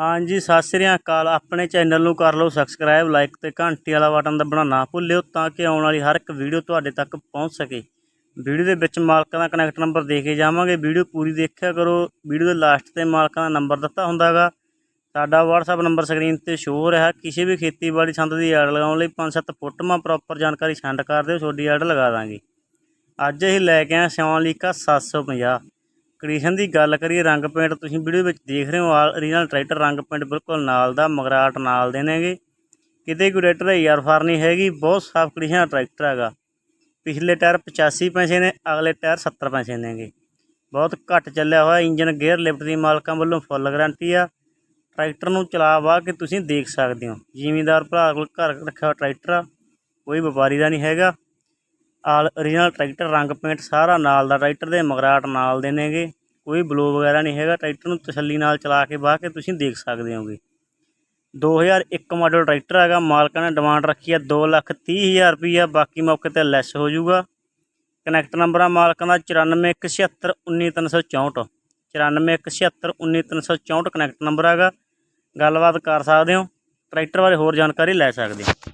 ਹਾਂਜੀ, ਸਤਿ ਸ੍ਰੀ ਅਕਾਲ। ਆਪਣੇ ਚੈਨਲ ਨੂੰ ਕਰ ਲਓ ਸਬਸਕ੍ਰਾਈਬ ਲਾਈਕ ਤੇ ਘੰਟੀ ਵਾਲਾ ਬਟਨ ਦਬਾਉਣਾ ਨਾ ਭੁੱਲਿਓ ਤਾਂ ਕਿ ਆਉਣ ਵਾਲੀ ਹਰ ਇੱਕ ਵੀਡੀਓ ਤੁਹਾਡੇ ਤੱਕ ਪਹੁੰਚ ਸਕੇ। ਵੀਡੀਓ ਦੇ ਵਿੱਚ ਮਾਲਕਾਂ ਦਾ ਕਨੈਕਟ ਨੰਬਰ ਦੇ ਕੇ ਜਾਵਾਂਗੇ। ਵੀਡੀਓ ਪੂਰੀ ਦੇਖਿਆ ਕਰੋ। ਵੀਡੀਓ ਦੇ ਲਾਸਟ ਤੇ ਮਾਲਕਾਂ ਦਾ ਨੰਬਰ ਦਿੱਤਾ ਹੁੰਦਾਗਾ। ਸਾਡਾ WhatsApp ਨੰਬਰ ਸਕਰੀਨ ਤੇ ਸ਼ੋ ਹੋ। ਰਿਹਾ ਕਿਸੇ ਵੀ ਖੇਤੀਬਾੜੀ ਸੰਦ ਦੀ ਐਡ ਲਗਾਉਣ ਲਈ 5-7 ਫੋਟੋਆਂ ਪ੍ਰੋਪਰ ਜਾਣਕਾਰੀ ਸੈਂਡ ਕਰ ਦਿਓ। ਤੁਹਾਡੀ ਐਡ ਲਗਾ ਦਾਂਗੇ। ਅੱਜ ਅਸੀਂ ਲੈ ਕੇ ਆਏ ਸੋਨਾਲੀਕਾ 750 ਕੰਡੀਸ਼ਨ ਦੀ ਗੱਲ ਕਰੀਏ, ਰੰਗ ਪੇਂਟ ਤੁਸੀਂ ਵੀਡੀਓ ਵਿੱਚ ਦੇਖ ਰਹੇ ਹੋ ਆਲ ਓਰੀਜਨਲ ਟਰੈਕਟਰ ਰੰਗ ਪੇਂਟ ਬਿਲਕੁਲ ਨਾਲ ਦਾ ਮਗਰਾਟ ਨਾਲ ਦੇ ਨੇਗੇ। ਕਿਤੇ ਕੋਈ ਟਰੈਕਟਰ ਯਾਰ ਫਾਰ ਨਹੀਂ ਹੈਗੀ, ਬਹੁਤ ਸਾਫ਼ ਕੰਡੀਸ਼ਨ ਦਾ ਟਰੈਕਟਰ ਹੈਗਾ। ਪਿਛਲੇ ਟਾਇਰ 85 ਪੈਸੇ ਨੇ, ਅਗਲੇ ਟਾਇਰ 70 ਪੈਸੇ ਨੇਗੇ। ਬਹੁਤ ਘੱਟ ਚੱਲਿਆ ਹੋਇਆ, ਇੰਜਨ ਗੇਅਰ ਲਿਫਟ ਦੀ ਮਾਲਕਾਂ ਵੱਲੋਂ ਫੁੱਲ ਗਾਰੰਟੀ ਆ। ਟਰੈਕਟਰ ਨੂੰ ਚਲਾ ਵਾ ਕੇ ਤੁਸੀਂ ਦੇਖ ਸਕਦੇ ਹੋ। ਜ਼ਿਮੀਂਦਾਰ ਭਰਾ ਕੋਲ ਘਰ ਰੱਖਿਆ ਹੋਇਆ ਟਰੈਕਟਰ ਆ, ਕੋਈ ਵਪਾਰੀ ਦਾ ਨਹੀਂ ਹੈਗਾ। ਆਲ ਓਰੀਜਨਲ ਟਰੈਕਟਰ ਰੰਗ ਪੇਂਟ ਸਾਰਾ ਨਾਲ ਦਾ ਟਰੈਕਟਰ ਦੇ, ਮਗਰਾਟ ਨਾਲ ਦੇ ਨੇਗੇ। ਕੋਈ ਬਲੋ ਵਗੈਰਾ ਨਹੀਂ ਹੈਗਾ ਟਰੈਕਟਰ ਨੂੰ ਤਸੱਲੀ ਨਾਲ ਚਲਾ ਕੇ ਬਾਹ ਕੇ ਤੁਸੀਂ ਦੇਖ ਸਕਦੇ ਹੋਗੇ। 2001 ਮਾਡਲ ਟਰੈਕਟਰ ਹੈਗਾ, ਮਾਲਕਾਂ ਨੇ ਡਿਮਾਂਡ ਰੱਖੀ ਹੈ 230000 ਰੁਪਈਆ, ਬਾਕੀ ਮੌਕੇ ਤੇ ਲੈਸ ਹੋ ਜਾਊਗਾ। ਕਨੈਕਟ ਨੰਬਰ ਆ ਮਾਲਕਾਂ ਦਾ 9417191364 9417191364 ਕਨੈਕਟ ਨੰਬਰ ਹੈਗਾ। ਗੱਲਬਾਤ ਕਰ ਸਕਦੇ ਹੋ ਟਰੈਕਟਰ ਬਾਰੇ ਹੋਰ ਜਾਣਕਾਰੀ ਲੈ ਸਕਦੇ ਹੋ।